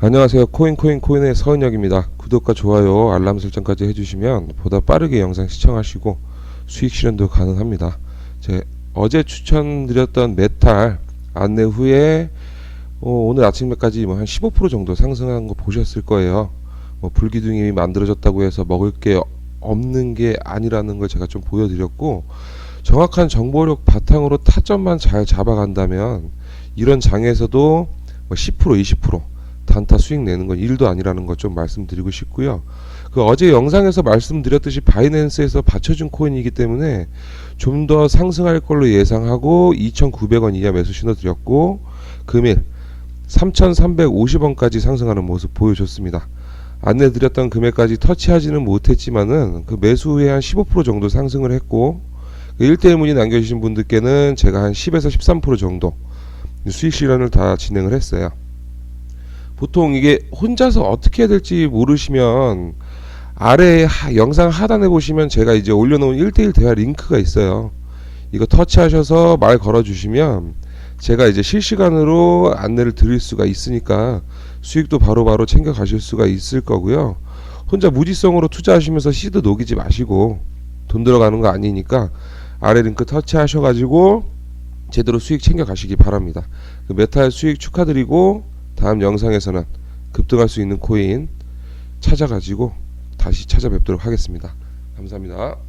안녕하세요. 코인코인 코인의 서은혁입니다. 구독과 좋아요, 알람 설정까지 해주시면 보다 빠르게 영상 시청하시고 수익 실현도 가능합니다. 제 어제 추천드렸던 메탈 안내 후에 어, 오늘 아침까지 뭐 한 15% 정도 상승한 거 보셨을 거예요. 뭐 불기둥이 만들어졌다고 해서 먹을 게 없는 게 아니라는 걸 제가 좀 보여드렸고 정확한 정보력 바탕으로 타점만 잘 잡아간다면 이런 장에서도 뭐 10% 20% 단타 수익 내는 건 일도 아니라는 것 좀 말씀드리고 싶고요. 그 어제 영상에서 말씀드렸듯이 바이낸스에서 받쳐준 코인이기 때문에 좀 더 상승할 걸로 예상하고 2,900원 이하 매수 신호 드렸고 금일 3,350원까지 상승하는 모습 보여줬습니다. 안내 드렸던 금액까지 터치하지는 못했지만은 그 매수 후에 한 15% 정도 상승을 했고 그 1대1 문의 남겨주신 분들께는 제가 한 10에서 13% 정도 수익 실현을 다 진행을 했어요. 보통 이게 혼자서 어떻게 해야 될지 모르시면 아래 하- 영상 하단에 보시면 제가 이제 올려놓은 1대1 대화 링크가 있어요. 이거 터치하셔서 말 걸어주시면 제가 이제 실시간으로 안내를 드릴 수가 있으니까 수익도 바로바로 챙겨 가실 수가 있을 거고요. 혼자 무지성으로 투자하시면서 시드 녹이지 마시고 돈 들어가는 거 아니니까 아래 링크 터치하셔가지고 제대로 수익 챙겨 가시기 바랍니다. 그 메탈 수익 축하드리고 다음 영상에서는 급등할 수 있는 코인 찾아가지고 다시 찾아뵙도록 하겠습니다. 감사합니다.